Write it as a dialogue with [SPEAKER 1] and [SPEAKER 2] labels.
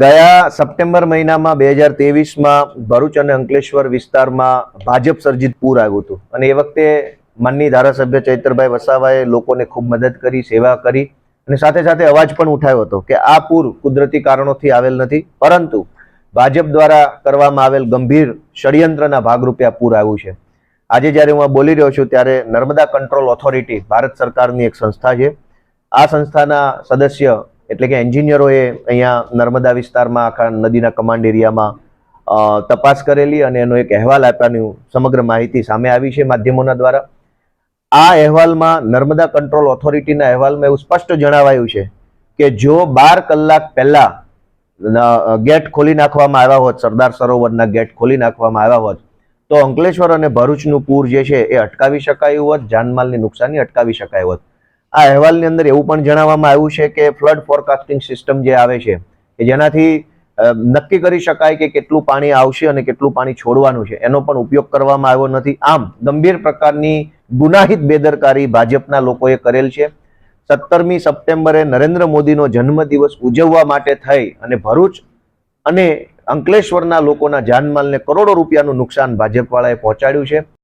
[SPEAKER 1] ગયા સપ્ટેમ્બર મહિનામાં બે હજાર ત્રેવીસમાં ભરૂચ અને અંકલેશ્વર વિસ્તારમાં ભાજપ સર્જિત પૂર આવ્યું હતું. અને એ વખતે માનની ધારાસભ્ય ચૈતરભાઈ વસાવાએ લોકોને ખૂબ મદદ કરી, સેવા કરી અને સાથે સાથે અવાજ પણ ઉઠાવ્યો હતો કે આ પૂર કુદરતી કારણોથી આવેલ નથી, પરંતુ ભાજપ દ્વારા કરવામાં આવેલ ગંભીર ષડયંત્રના ભાગરૂપે આ પૂર આવ્યું છે. આજે જ્યારે હું બોલી રહ્યો છું ત્યારે નર્મદા કંટ્રોલ ઓથોરિટી ભારત સરકારની એક સંસ્થા છે. આ સંસ્થાના સદસ્ય એટલે કે એન્જિનિયરોએ અહીંયા નર્મદા વિસ્તારમાં, આખા નદીના કમાન્ડ એરિયામાં તપાસ કરેલી અને એનો એક અહેવાલ આપ્યાની સમગ્ર માહિતી સામે આવી છે માધ્યમોના દ્વારા. આ અહેવાલમાં નર્મદા કંટ્રોલ ઓથોરિટીના અહેવાલમાં એવું સ્પષ્ટ જણાવાયું છે કે જો બાર કલાક પહેલા ગેટ ખોલી નાખવામાં આવ્યા હોત, સરદાર સરોવરના ગેટ ખોલી નાખવામાં આવ્યા હોત, તો અંકલેશ્વર અને ભરૂચનું પૂર જે છે એ અટકાવી શકાયું હોત, જાનમાલની નુકસાની અટકાવી શકાય હોત. આ અહેવાલની અંદર એવું પણ જણાવવામાં આવ્યું છે કે ફ્લડ ફોરકાસ્ટિંગ સિસ્ટમ જે આવે છે કે જેનાથી નક્કી કરી શકાય કે કેટલું પાણી આવશે અને કેટલું પાણી છોડવાનું છે. એનો પણ ઉપયોગ કરવામાં આવ્યો નથી. આમ, ગંભીર પ્રકારની ગુનાહિત બેદરકારી ભાજપના લોકોએ કરેલ છે. સત્તરમી સપ્ટેમ્બરે નરેન્દ્ર મોદીનો જન્મદિવસ ઉજવવા માટે થઈ અને ભરૂચ અને અંકલેશ્વરના લોકોના જાનમાલને કરોડો રૂપિયાનું નુકસાન ભાજપવાળાએ પહોંચાડ્યું છે.